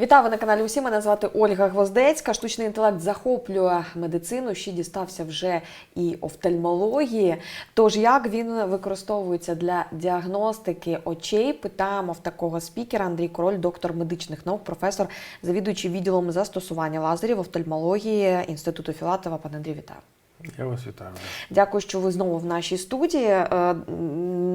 Вітаю на каналі. Усі мене звати Ольга Гвоздецька. Штучний інтелект захоплює медицину. Ще дістався вже і офтальмології. Тож як він використовується для діагностики очей? Питаємо в такого спікера Андрій Король, доктор медичних наук, професор, завідуючий відділом застосування лазерів офтальмології інституту Філатова. Пане Андрій, вітаю. Я вас вітаю. Дякую, що ви знову в нашій студії. Е,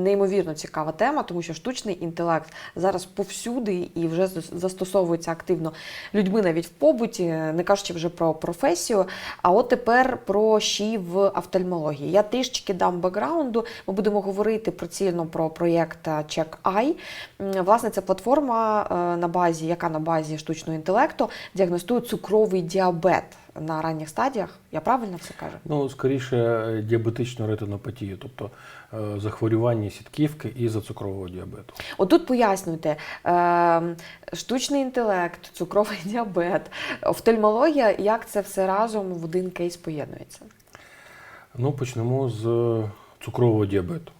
Неймовірно цікава тема, тому що штучний інтелект зараз повсюди і вже застосовується активно людьми навіть в побуті, не кажучи вже про професію. А от тепер про щі в офтальмології. Я трішечки дам бекграунду. Ми будемо говорити прицільно про проєкт Check Eye. Власне, це платформа, е, на базі, яка на базі штучного інтелекту діагностує цукровий діабет на ранніх стадіях. Я правильно все кажу? Ну, скоріше, е, діабетичну ретинопатію, тобто е, захворювання сітківки із-за цукрового діабету. Отут пояснюйте, е, штучний інтелект, цукровий діабет, офтальмологія, як це все разом в один кейс поєднується? Ну, почнемо з цукрового діабету.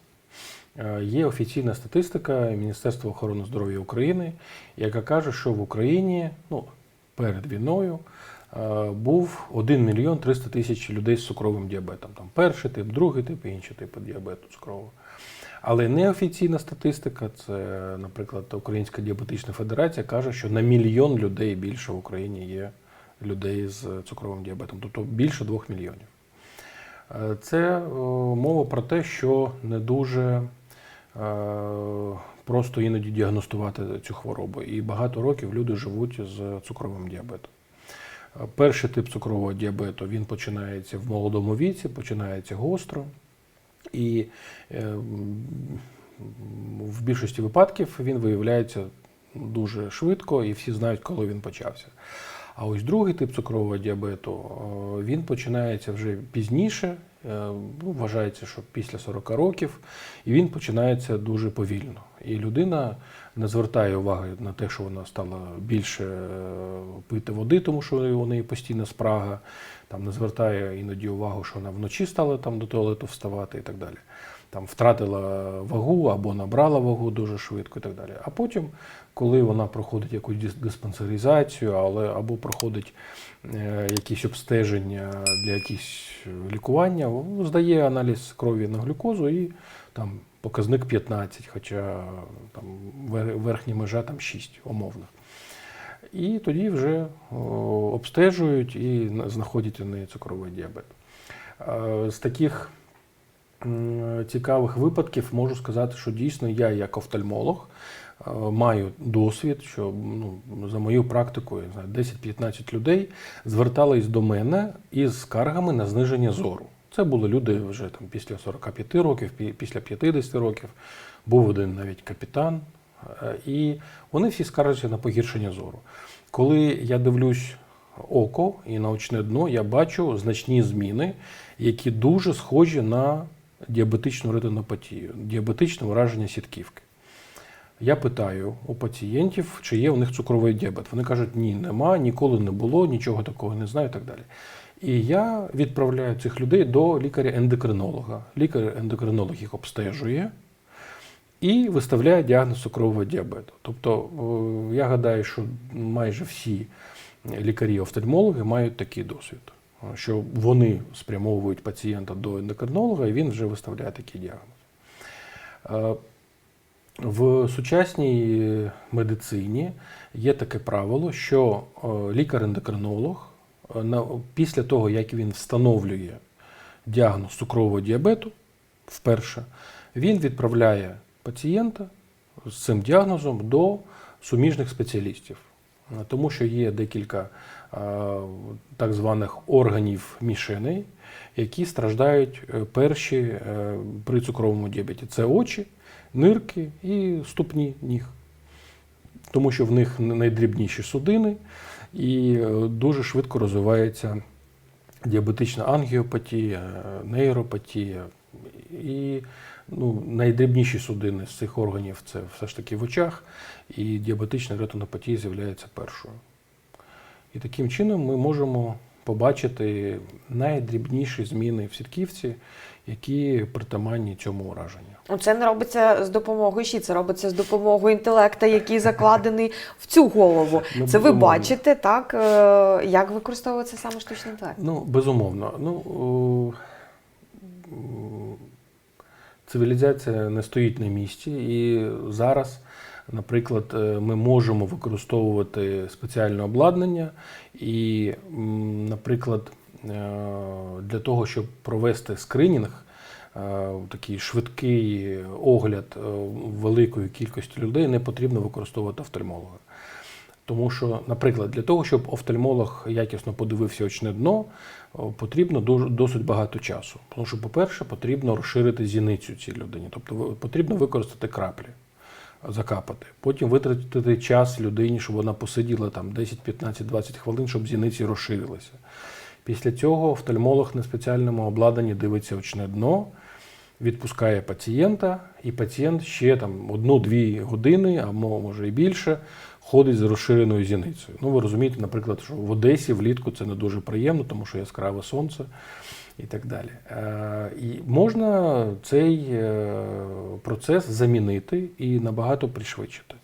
Є офіційна статистика Міністерства охорони здоров'я України, яка каже, що в Україні ну, перед війною був 1 мільйон 300 тисяч людей з цукровим діабетом. Там перший тип, другий тип інші типи діабету цукрового. Але неофіційна статистика, це, наприклад, Українська діабетична федерація каже, що на мільйон людей більше в Україні є людей з цукровим діабетом, тобто більше 2 мільйонів. Е, Це е, мова про те, що не дуже е, просто іноді діагностувати цю хворобу. І багато років люди живуть з цукровим діабетом. Перший тип цукрового діабету він починається в молодому віці, починається гостро. І е, в більшості випадків він виявляється дуже швидко, і всі знають, коли він почався. А ось другий тип цукрового діабету е, він починається вже пізніше, ну, вважається, що після 40 років, і він починається дуже повільно. І людина не звертає уваги на те, що вона стала більше е, пити води, тому що у неї постійна спрага, там не звертає іноді увагу, що вона вночі стала там до туалету вставати і так далі. Там втратила вагу або набрала вагу дуже швидко і так далі. А потім, коли вона проходить якусь диспансеризацію, але або проходить е, якісь обстеження для якісь лікування, ну, здає аналіз крові на глюкозу і там показник 15, хоча там верхня межа там 6 умовно. І тоді вже о, обстежують і знаходять у неї цукровий діабет. Е, З таких цікавих випадків можу сказати, що дійсно я, як офтальмолог, е, маю досвід, що ну, за мою практику 10-15 людей звертались до мене із скаргами на зниження зору. Це були люди вже там після 45 років, після 50 років. Був один навіть капітан, е, і вони всі скаржаться на погіршення зору. Коли я дивлюсь око і наочне дно, я бачу значні зміни, які дуже схожі на діабетичну ретинопатію, діабетичне враження сітківки. Я питаю у пацієнтів, чи є у них цукровий діабет. Вони кажуть, ні, нема, ніколи не було, нічого такого не знаю і так далі. І я відправляю цих людей до лікаря-ендокринолога. Лікар-ендокринолог їх обстежує і виставляє діагноз цукрового діабету. Тобто, е, я гадаю, що майже всі лікарі-офтальмологи мають такий досвід, що вони спрямовують пацієнта до ендокринолога, і він вже виставляє такий діагноз. Е, В сучасній медицині є таке правило, що е, лікар-ендокринолог е, після того, як він встановлює діагноз цукрового діабету вперше, він відправляє пацієнта з цим діагнозом до суміжних спеціалістів, тому що є декілька так званих органів мішеней, які страждають е, перші е, при цукровому діабеті. Це очі, нирки і ступні ніг. Тому що в них найдрібніші судини і е, дуже швидко розвивається діабетична ангіопатія, нейропатія. І ну, найдрібніші судини з цих органів це все ж таки в очах, і діабетична ретинопатія з'являється першою. І таким чином ми можемо побачити найдрібніші зміни в сітківці які притаманні цьому ураженню. Ну, Це не робиться з допомогою щі, це робиться з допомогою інтелекта, який закладений в цю голову. Ну, Це ви бачите, так е, як використовується саме штучний інтелект? Ну, безумовно. Ну, цивілізація не стоїть на місці, і зараз, наприклад, е, ми можемо використовувати спеціальне обладнання, і, наприклад, е, для того, щоб провести скринінг, е, такий швидкий огляд великої кількості людей, не потрібно використовувати офтальмолога. Тому що, наприклад, для того, щоб офтальмолог якісно подивився очне дно, потрібно досить багато часу. Тому що, по-перше, потрібно розширити зіницю цій людині, тобто потрібно використати краплі, закапати. Потім витратити час людині, щоб вона посиділа там 10, 15, 20 хвилин, щоб зіниці розширилися. Після цього офтальмолог на спеціальному обладнанні дивиться очне дно, відпускає пацієнта, і пацієнт ще там одну-дві години, а може і більше, ходить з розширеною зіницею. Ну, ви розумієте, наприклад, що в Одесі влітку це не дуже приємно, тому що яскраве сонце і так далі. Е, І можна цей е, процес замінити і набагато пришвидшити.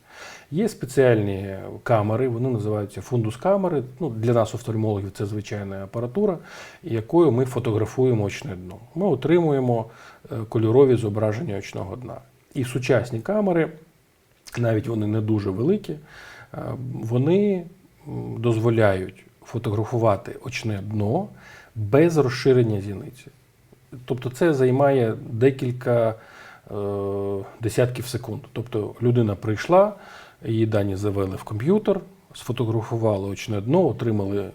Є спеціальні камери, вони називаються фундус-камери. Ну, для нас, офтальмологів, це звичайна апаратура, якою ми фотографуємо очне дно. Ми отримуємо е, кольорові зображення очного дна. І сучасні камери, навіть вони не дуже великі, вони дозволяють фотографувати очне дно без розширення зіниці. Тобто це займає декілька е, десятків секунд. Тобто людина прийшла, її дані завели в комп'ютер, сфотографували очне дно, отримали е,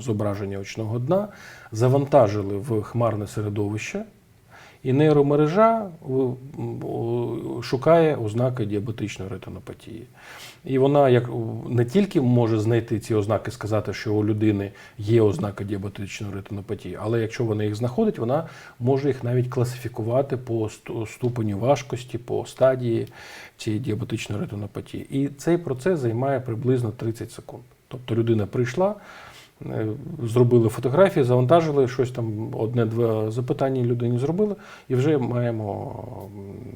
зображення очного дна, завантажили в хмарне середовище, і нейромережа шукає ознаки діабетичної ретинопатії. І вона як не тільки може знайти ці ознаки, сказати, що у людини є ознаки діабетичної ретинопатії, але якщо вона їх знаходить, вона може їх навіть класифікувати по ступеню важкості, по стадії цієї діабетичної ретинопатії. І цей процес займає приблизно 30 секунд. Тобто людина прийшла, зробили фотографії, завантажили щось там, одне-два запитання людині зробили, і вже маємо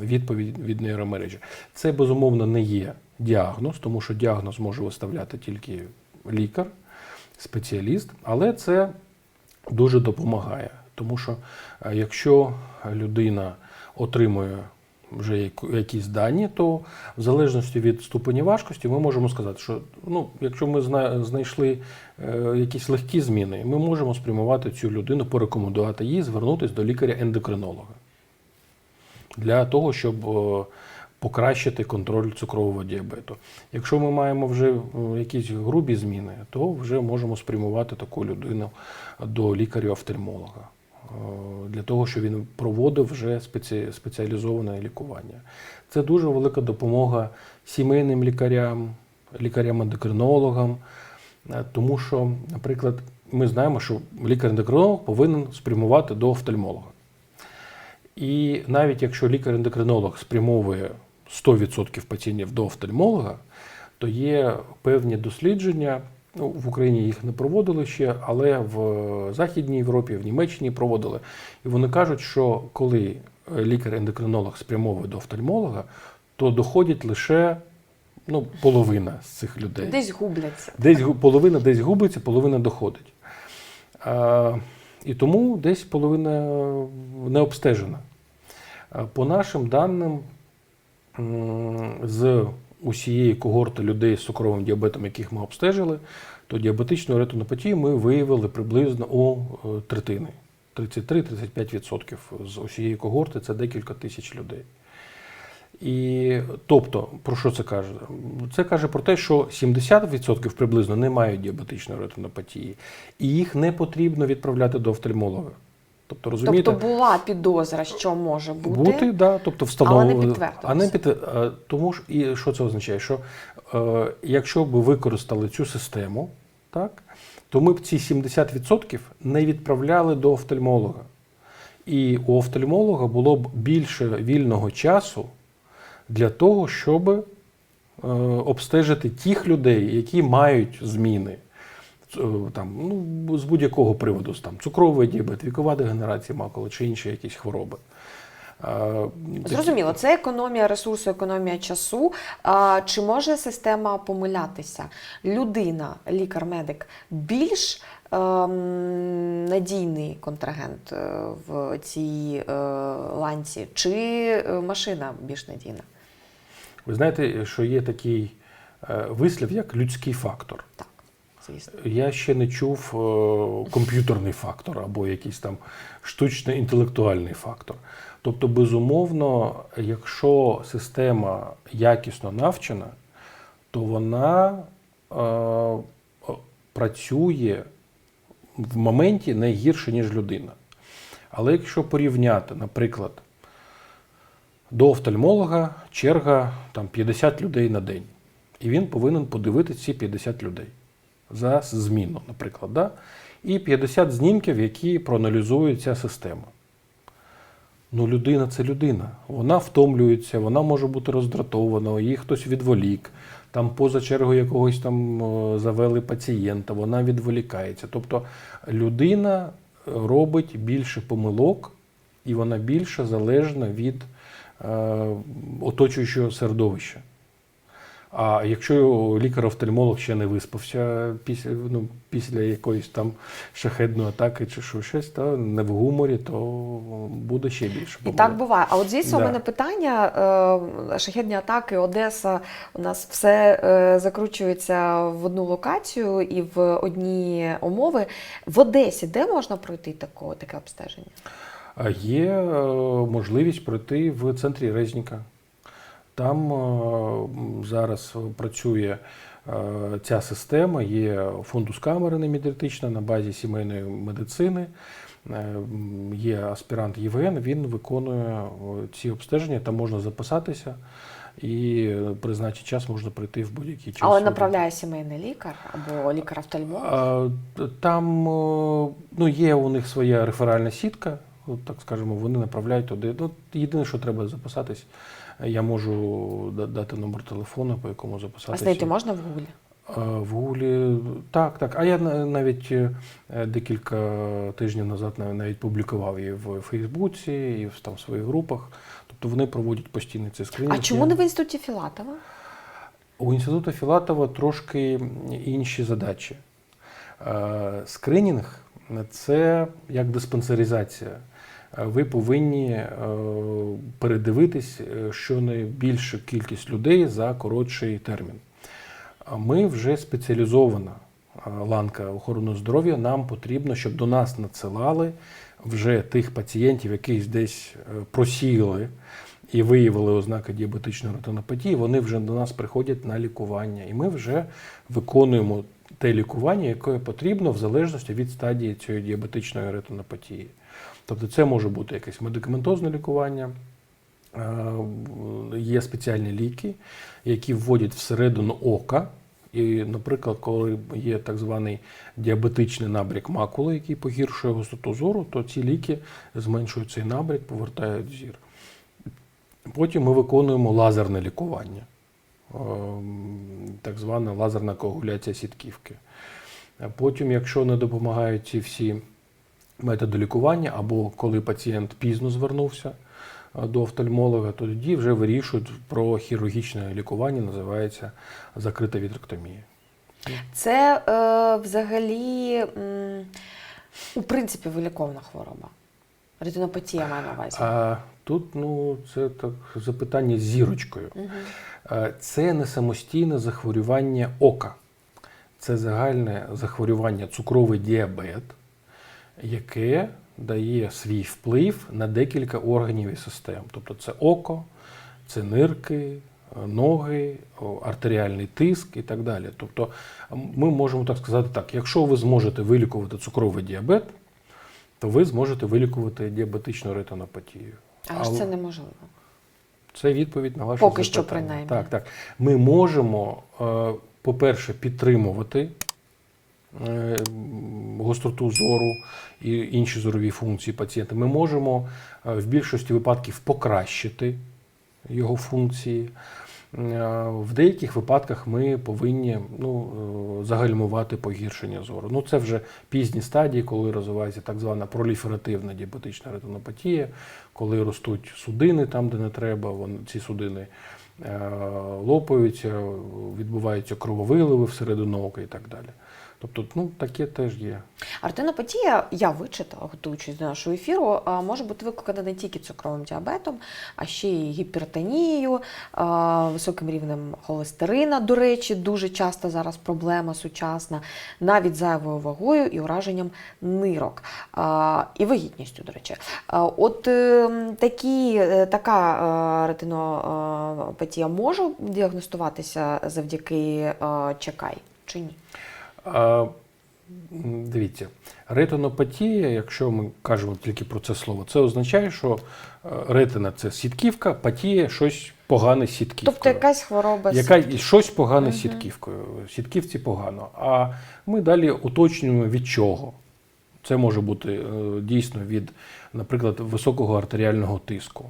відповідь від нейромережі. Це безумовно не є діагноз, тому що діагноз може виставляти тільки лікар, спеціаліст, але це дуже допомагає. Тому що е, якщо людина отримує вже якісь дані, то в залежності від ступені важкості ми можемо сказати, що ну, якщо ми знайшли е, якісь легкі зміни, ми можемо спрямувати цю людину, порекомендувати їй звернутися до лікаря-ендокринолога для того, щоб покращити контроль цукрового діабету. Якщо ми маємо вже якісь грубі зміни, то вже можемо спрямувати таку людину до лікаря-офтальмолога для того, щоб він проводив вже спеці- спеціалізоване лікування. Це дуже велика допомога сімейним лікарям, лікарям-ендокринологам, е, тому що, наприклад, ми знаємо, що лікар-ендокринолог повинен спрямувати до офтальмолога. І навіть якщо лікар-ендокринолог спрямовує 100% пацієнтів до офтальмолога, то є певні дослідження. Ну, в Україні їх не проводили ще, але в Західній Європі, в Німеччині проводили. І вони кажуть, що коли е, лікар-ендокринолог спрямовує до офтальмолога, то доходить лише ну, половина з цих людей. Десь губляться. Десь половина десь губиться, половина доходить. А, і тому десь половина не обстежена. По нашим даним, з усієї когорти людей з цукровим діабетом, яких ми обстежили, то діабетичну ретинопатію ми виявили приблизно у е, третини. 33-35% з усієї когорти це декілька тисяч людей. І тобто, про що це каже? Це каже про те, що 70% приблизно не мають діабетичної ретинопатії, і їх не потрібно відправляти до офтальмолога. Тобто, розумієте, Тобто була підозра, що може бути. бути, да, тобто встановлено. Але не підтвердилося. А не під, е, тому ж і що це означає? Що е, якщо б використали цю систему, так, то ми б ці 70% не відправляли до офтальмолога. І у офтальмолога було б більше вільного часу для того, щоб е, обстежити тих людей, які мають зміни там, ну, з будь-якого приводу, там, цукровий діабет, вікова дегенерація макули чи інші якісь хвороби. Е, Зрозуміло, це економія ресурсу, економія часу. А, чи може система помилятися? Людина, лікар-медик, більш ем, надійний контрагент е, в цій е, ланці, чи е, машина більш надійна? Ви знаєте, що є такий е, вислів, як людський фактор. Так, звісно. Я ще не чув е, комп'ютерний фактор або якийсь там штучний інтелектуальний фактор. Тобто, безумовно, якщо система якісно навчена, то вона е, працює в моменті не гірше, ніж людина. Але якщо порівняти, наприклад, до офтальмолога черга там 50 людей на день, і він повинен подивити ці 50 людей за зміну, наприклад, да? і 50 знімків, які проаналізує ця система. Ну, людина це людина. Вона втомлюється, вона може бути роздратована, її хтось відволік. Там поза чергою якогось там завели пацієнта, вона відволікається. Тобто людина робить більше помилок, і вона більше залежна від е, оточуючого середовища. А якщо лікар-офтальмолог ще не виспався після, ну, після якоїсь там шахедної атаки чи що щось, то не в гуморі, то буде ще більше. І так буває. А от звідси у мене питання: е, шахедні атаки, Одеса. У нас все е, закручується в одну локацію і в одні умови. В Одесі де можна пройти тако, таке обстеження? Є е, можливість пройти в центрі Резніка. Там е, зараз працює е, ця система, є фундус камери немедіатична на базі сімейної медицини. Е, Є аспірант Євген, він виконує ці обстеження, там можна записатися і призначити час можна прийти в будь-який час. Але направляє сімейний лікар або лікар-офтальмолог. Там е, ну, є у них своя реферальна сітка, так скажемо, вони направляють туди. Ну, єдине, що треба записатись, я можу дати номер телефону, по якому А записатися. знайти можна в Гуглі? В Гуглі так, так. А я навіть е, декілька тижнів назад навіть публікував її в Фейсбуці і в там, своїх групах. Тобто вони проводять постійно ці скринінги. А чому не в інституті Філатова? У інституту Філатова трошки інші задачі. Е, Скринінг це як диспансеризація. Ви повинні е, передивитись е, щонайбільшу кількість людей за коротший термін. Ми вже спеціалізована е, ланка охорони здоров'я. Нам потрібно, щоб до нас надсилали вже тих пацієнтів, яких десь просіяли і виявили ознаки діабетичної ретинопатії, вони вже до нас приходять на лікування. І ми вже виконуємо те лікування, яке потрібно в залежності від стадії цієї діабетичної ретинопатії. Тобто це може бути якесь медикаментозне лікування, е, є спеціальні ліки, які вводять всередину ока. І, наприклад, коли є так званий діабетичний набряк макули, який погіршує густоту зору, то ці ліки зменшують цей набряк, повертають зір. Потім ми виконуємо лазерне лікування, ем, так звана лазерна коагуляція сітківки. Потім, якщо не допомагають ці всі методи лікування, або коли пацієнт пізно звернувся е, до офтальмолога, то тоді вже вирішують про хірургічне лікування, називається закрита вітректомія. Це е, взагалі, у принципі, виліковна хвороба. Ретинопатія маю на увазі. А тут ну, це так запитання з зірочкою. Е, Це не самостійне захворювання ока, це загальне захворювання цукровий діабет, яке дає свій вплив на декілька органів і систем. Тобто це око, це нирки, ноги, артеріальний тиск і так далі. Тобто ми можемо так сказати так: якщо ви зможете вилікувати цукровий діабет, то ви зможете вилікувати діабетичну ретинопатію. Але ж це неможливо. Це відповідь на ваше Поки що, принаймні. Так, так. Ми можемо, е, по-перше, підтримувати гостроту зору і інші зорові функції пацієнта. Ми можемо е, в більшості випадків покращити його функції. Е, В деяких випадках ми повинні ну, е, загальмувати погіршення зору. Ну, це вже пізні стадії, коли розвивається так звана проліферативна діабетична ретинопатія, коли ростуть судини там, де не треба, вони, ці судини е, лопаються, відбуваються крововиливи всередину ока і так далі. Тобто, ну, таке теж є. Артинопатія, я вичитала, готуючись до нашого ефіру, може бути викликана не тільки цукровим діабетом, а ще й гіпертонією, високим рівнем холестерина, до речі, дуже часто зараз проблема сучасна, навіть зайвою вагою і ураженням нирок, і вагітністю, до речі. От е, такі, е, така е, ретинопатія може діагностуватися завдяки чекай чи ні? А, дивіться, ретинопатія, якщо ми кажемо тільки про це слово, це означає, що е, ретина це сітківка, патія щось погане з сітківкою. Тобто якась хвороба Яка щось погане з сітківкою. Сітківці погано. А ми далі уточнюємо від чого. Це може бути е, дійсно від, наприклад, високого артеріального тиску.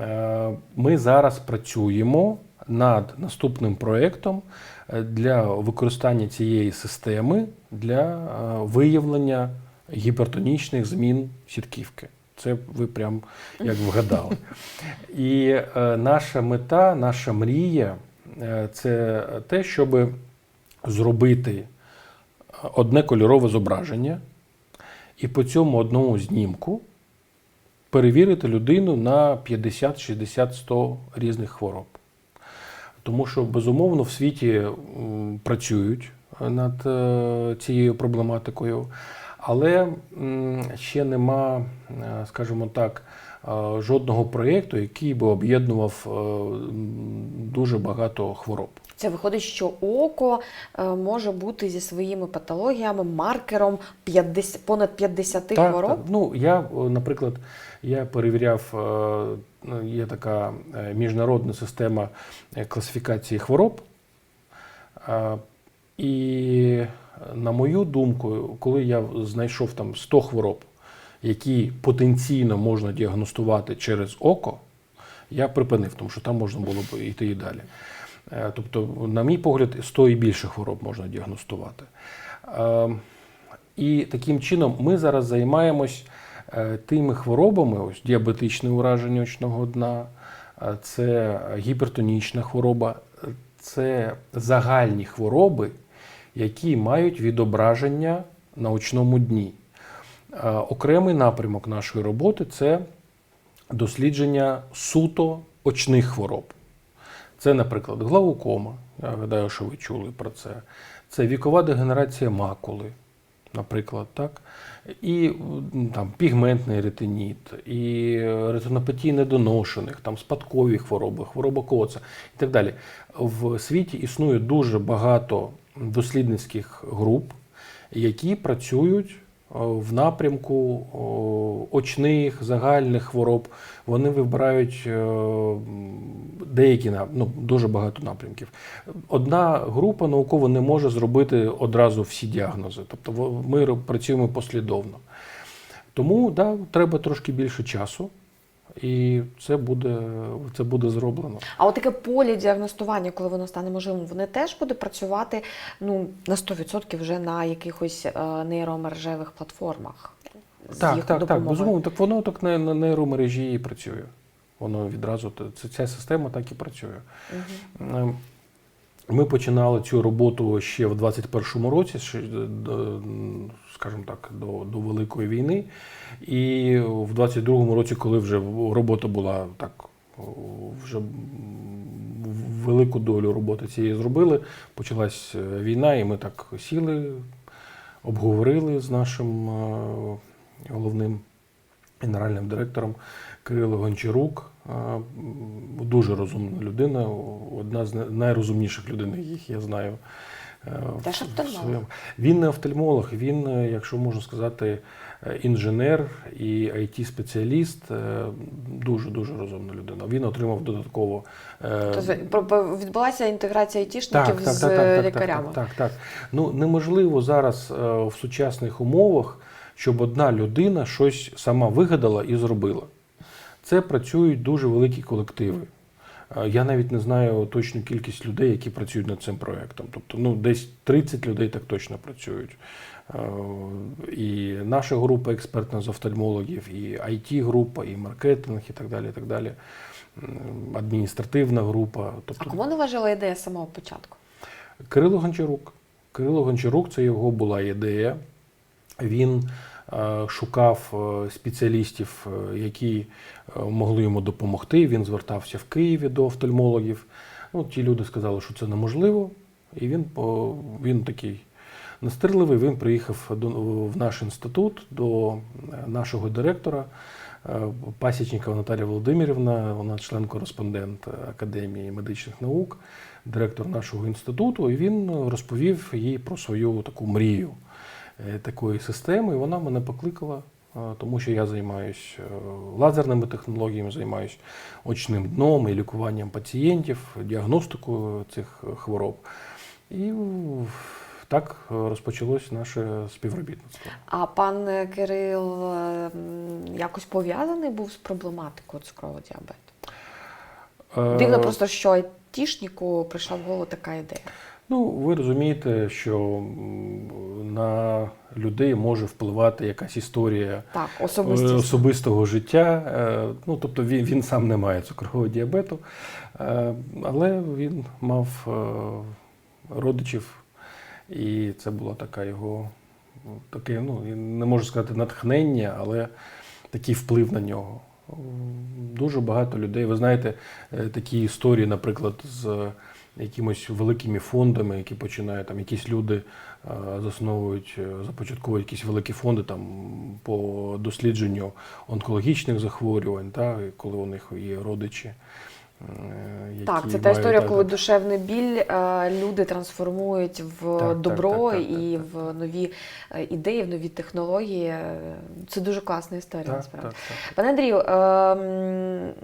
Е, Ми зараз працюємо над наступним проєктом для використання цієї системи для е, виявлення гіпертонічних змін сітківки. Це ви прям як вгадали. І е, наша мета, наша мрія е, це те, щоб зробити одне кольорове зображення, і по цьому одному знімку перевірити людину на 50, 60, 100 різних хвороб. Тому що, безумовно, в світі працюють над е, цією проблематикою, але ще нема, е, скажімо так, жодного проєкту, який би об'єднував е, дуже багато хвороб. Це виходить, що око е, може бути зі своїми патологіями маркером 50, понад 50 хвороб. Так. Ну, я, наприклад, я перевіряв, е, є така е, міжнародна система е, класифікації хвороб. Е, І, на мою думку, коли я знайшов там 100 хвороб, які потенційно можна діагностувати через око, я припинив, тому що там можна було б йти і далі. Е, Тобто, на мій погляд, 100 і більше хвороб можна діагностувати. Е, І таким чином ми зараз займаємось е, тими хворобами, ось діабетичне ураження очного дна, це гіпертонічна хвороба, це загальні хвороби, які мають відображення на очному дні. Е, Окремий напрямок нашої роботи це дослідження суто очних хвороб. Це, наприклад, глаукома. Я гадаю, що ви чули про це. Це вікова дегенерація макули, наприклад, так? І там, пігментний ретиніт, і ретинопатії недоношених, там, спадкові хвороби, хвороба коца і так далі. В світі існує дуже багато дослідницьких груп, які працюють е, в напрямку очних, загальних хвороб. Вони вибирають е, деякі ну, дуже багато напрямків. Одна група науково не може зробити одразу всі діагнози. Тобто ми працюємо послідовно. Тому да, треба трошки більше часу, і це буде, це буде зроблено. А от таке поле діагностування, коли воно стане можливим, вони теж буде працювати ну, на 100% вже на якихось е, нейромережевих платформах. з Так, їх так, так, безумовно. Так воно так на, на нейромережі і працює. Воно відразу це, ця система так і працює. Ем, Ми починали цю роботу ще в 21-му році, е, скажімо так, до, до Великої війни. І в 22-му році, коли вже робота була так, вже велику долю роботи цієї зробили, почалась е, війна, і ми так сіли, обговорили з нашим е, головним генеральним директором Кирило Гончарук. е, Дуже розумна людина, одна з найрозумніших людей, яких я знаю. Е, Теж офтальмолог. своєму- Він не офтальмолог, він, е, якщо можна сказати, е, інженер і IT-спеціаліст, дуже дуже розумна людина. Він отримав додатково. Тобто відбулася інтеграція айтішників так, так, з так, так, так, лікарями. Так, так, так. Ну неможливо зараз в сучасних умовах, щоб одна людина щось сама вигадала і зробила. Це працюють дуже великі колективи. Е, Я навіть не знаю точну кількість людей, які працюють над цим проєктом. Тобто, ну, десь 30 людей так точно працюють. Е, І наша група експертна з офтальмологів, і IT-група, і маркетинг, і так далі. І так далі. Адміністративна група. А Тобто, кому належала ідея з самого початку? Кирило Гончарук. Кирило Гончарук це його була ідея. Він шукав е, спеціалістів, е, які е, могли йому допомогти. Він звертався в Києві до офтальмологів. Ну, ті люди сказали, що це неможливо. І він, він такий настирливий. Він приїхав до, в наш інститут до е, нашого директора. е, Пасічникова Наталія Володимирівна, вона член-кореспондент Академії медичних наук, директор нашого інституту, і він розповів їй про свою таку мрію е, такої системи. І вона мене покликала, е, тому що я займаюся лазерними технологіями, займаюся очним дном і лікуванням пацієнтів, діагностикою цих е, хвороб. І е, так е, розпочалось наше співробітництво. А пан е, Кирил е, якось пов'язаний був з проблематикою цукрового діабету? Е, Дивно просто, що айтішнику прийшла в голову така ідея. Ну, ви розумієте, що на людей може впливати якась історія Так, е, особистого життя. Е, Ну, тобто він, він сам не має цукрового діабету, е, але він мав родичів, і це була така його таке, ну, не можу сказати натхнення, але такий вплив на нього. Дуже багато людей. Ви знаєте, такі історії, наприклад, з якимось великими фондами, які починають там якісь люди е, засновують, е, започатковують якісь великі фонди там по дослідженню онкологічних захворювань, та, коли у них є родичі. е, які Так, це та історія, та, коли та, душевний біль люди трансформують в Так, так, добро так, так, так, і так. в нові ідеї, в нові технології. Це дуже класна історія, так, насправді. так, так. Пане Андрію, е,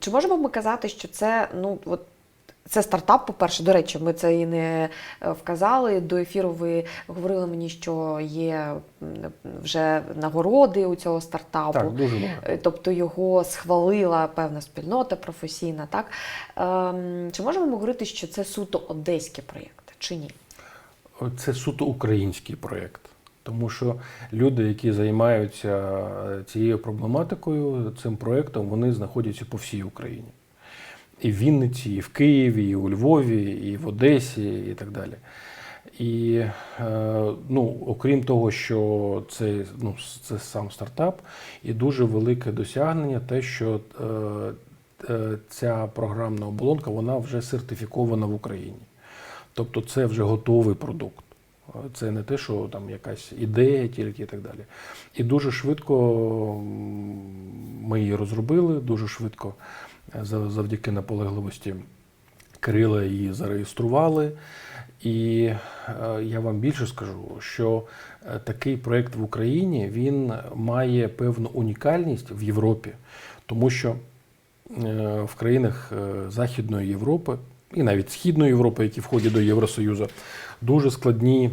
чи можемо ми казати, що це ну от. Це стартап, по-перше, до речі, ми це і не е, вказали. До ефіру ви говорили мені, що є вже нагороди у цього стартапу. Так, дуже багато. Е, Тобто його схвалила певна спільнота професійна. Так? Ем, чи можемо ми говорити, що це суто одеський проєкт, чи ні? Це суто український проєкт. Тому що люди, які займаються е, цією проблематикою, цим проєктом, вони знаходяться по всій Україні. І в Вінниці, і в Києві, і у Львові, і в Одесі, і так далі. І е, ну, окрім того, що це, ну, це сам стартап, і дуже велике досягнення, те, що е, е, ця програмна оболонка вона вже сертифікована в Україні. Тобто це вже готовий продукт. Це не те, що там якась ідея тільки і так далі. І дуже швидко ми її розробили, дуже швидко е, завдяки наполегливості Кирила її зареєстрували. І е, я вам більше скажу, що е, такий проєкт в Україні він має певну унікальність в Європі, тому що в країнах Західної Європи і навіть Східної Європи, які входять до Євросоюзу, дуже складні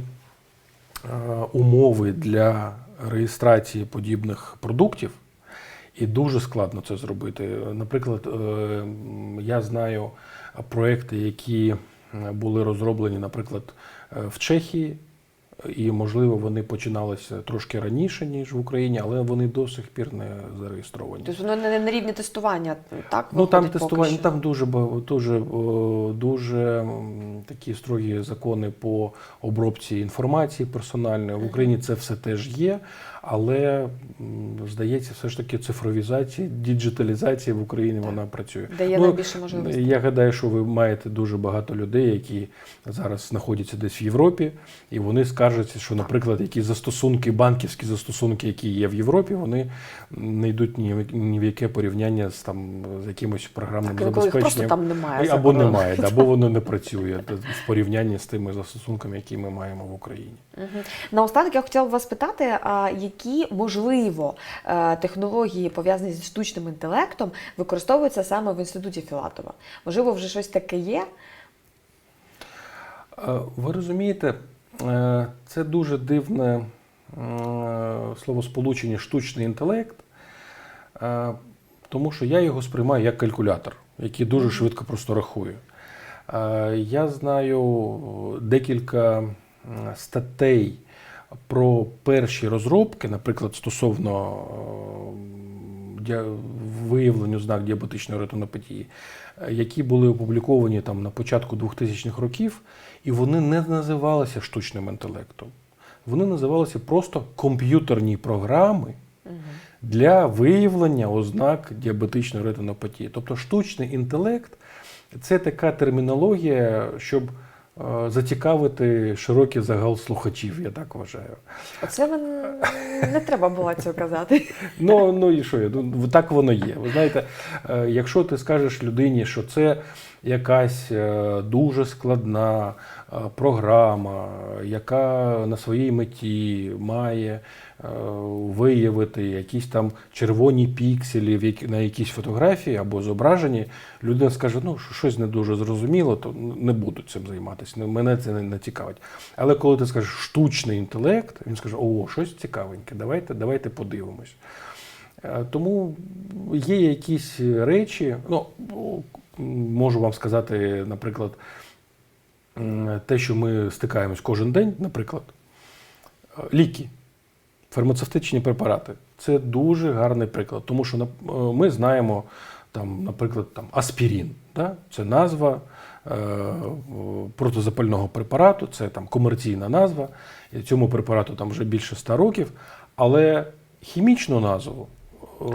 е, умови для реєстрації подібних продуктів, і дуже складно це зробити. Наприклад, е, я знаю проекти, які були розроблені, наприклад, е, в Чехії. І, можливо, вони починалися трошки раніше, ніж в Україні, але вони до сих пір не зареєстровані. Тобто воно не на рівні тестування, так? Ну там тестування, там дуже дуже, дуже такі строгі закони по обробці інформації персональної. В Україні це все теж є, але здається, все ж таки цифровізація, діджиталізація в Україні Так. вона працює. Дає Ну, найбільше можливостей. Я гадаю, що ви маєте дуже багато людей, які зараз знаходяться десь в Європі, і вони скаржаться, що, наприклад, якісь застосунки, банківські застосунки, які є в Європі, вони не йдуть ні, ні в яке порівняння з там з якимось програмним Так, просто забезпеченням. там немає. Або немає, да, або воно не працює в порівнянні з тими застосунками, які ми маємо в Україні. Мгм. Наостанок я хотіла б вас питати, а які можливо е, технології пов'язані зі штучним інтелектом використовуються саме в інституті Філатова? Можливо, вже щось таке є? Е, Ви розумієте, це дуже дивне е, словосполучення штучний інтелект, е, тому що я його сприймаю як калькулятор. який дуже швидко просто рахує. Е, Я знаю декілька статей про перші розробки, наприклад, стосовно е, виявленню знак діабетичної ретинопатії, які були опубліковані там на початку 2000-х років, і вони не називалися штучним інтелектом. Вони називалися просто комп'ютерні програми для виявлення ознак діабетичної ретинопатії. Тобто штучний інтелект це така термінологія, щоб зацікавити широкий загал слухачів, я так вважаю. Оце мен... не треба було цього казати. Ну, ну і що? я? Ну, так воно є. Ви знаєте, е, якщо ти скажеш людині, що це якась е, дуже складна е, програма, яка на своїй меті має е, виявити якісь там червоні пікселі на якійсь фотографії або зображенні, людина скаже, ну що щось не дуже зрозуміло, то не буду цим займатися. ну, Мене це не, не цікавить. Але коли ти скажеш штучний інтелект, він скаже, о, щось цікавеньке, давайте, давайте подивимось. Е, Тому є якісь речі, ну, можу вам сказати, наприклад, те, що ми стикаємось кожен день, наприклад, е, ліки, фармацевтичні препарати. Це дуже гарний приклад, тому що е, ми знаємо, там, наприклад, там, аспірін. Да? Це назва е, протизапального препарату, це там, комерційна назва. Цьому препарату там вже більше 100 років, але хімічну назву. Е,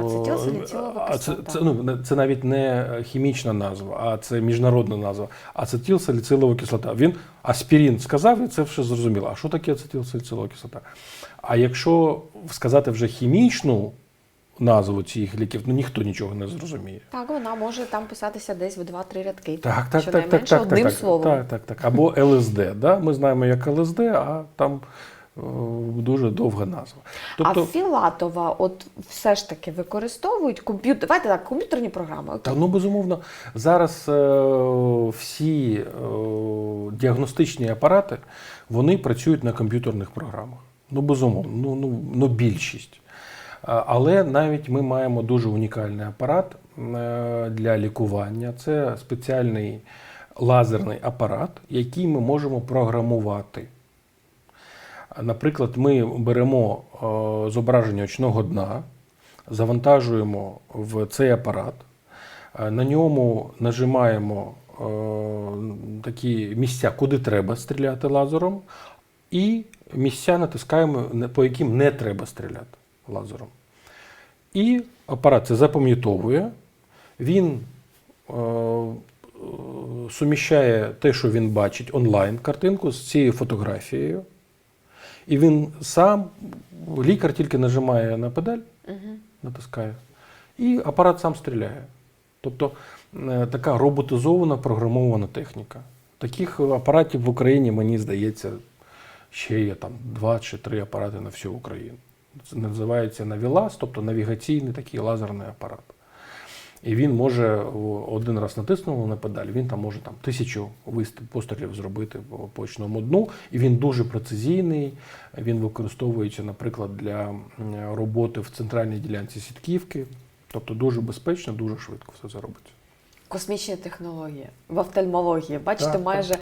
а це, кислота. це, ну, це навіть не хімічна назва, а це міжнародна назва. Ацетилсаліцилова кислота. Він аспірин сказав, і це все зрозуміло. А що таке ацетилсаліцилова кислота? А якщо сказати вже хімічну назву цих ліків, ну ніхто нічого не зрозуміє. Так, вона може там писатися десь в 2-3 рядки. Так, так, так, так, так, одним так, словом. так, так, так. Або ЛСД. Да? Ми знаємо як ЛСД, а там е, дуже довга назва. Тобто, А Філатова, от все ж таки використовують комп'ютер. Давайте так, комп'ютерні програми. Окей. Та ну безумовно, зараз е, всі е, діагностичні апарати вони працюють на комп'ютерних програмах. Ну безумовно, ну, ну, ну більшість. Але навіть ми маємо дуже унікальний апарат е, для лікування. Це спеціальний лазерний апарат, який ми можемо програмувати. Наприклад, ми беремо е, зображення очного дна, завантажуємо в цей апарат, е, на ньому нажимаємо е, такі місця, куди треба стріляти лазером, і місця натискаємо, по яким не треба стріляти лазером. І апарат це запам'ятовує, він суміщає те, що він бачить онлайн картинку з цією фотографією. І він сам, лікар тільки нажимає на педаль, натискає, і апарат сам стріляє. Тобто е, така роботизована програмована техніка. Таких апаратів в Україні, мені здається, ще є там два чи три апарати на всю Україну. Це називається Навілас, тобто навігаційний такий лазерний апарат. І він може один раз натиснув на педаль, він там може там, тисячу пострілів зробити по очному дну. І він дуже прецизійний. Він використовується, наприклад, для роботи в центральній ділянці сітківки. Тобто дуже безпечно, дуже швидко все це робиться. Космічні технології в офтальмології. Бачите, Так, майже е,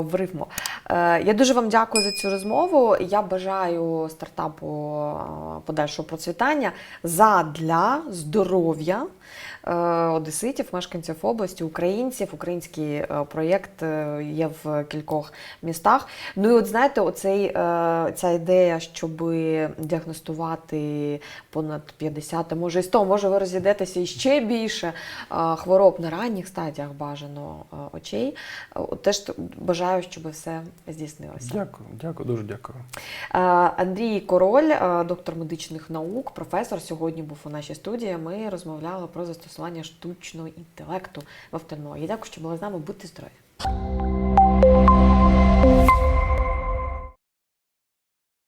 в рифму. Е, я дуже вам дякую за цю розмову. Я бажаю стартапу е, подальшого процвітання задля здоров'я е, одеситів, мешканців області, українців. Український проєкт є в кількох містах. Ну і от знаєте, оцей, ця ідея, щоб діагностувати понад 50, може і 100, може ви розійдетеся і ще більше хвороб на ранніх стадіях бажано очей. Теж бажаю, щоб все здійснилося. Дякую, дякую, дуже дякую. Андрій Король, доктор медичних наук, професор, сьогодні був у нашій студії. Ми розмовляли про застосування штучного інтелекту в офтальмології. Дякую, що були з нами. Будьте здорові!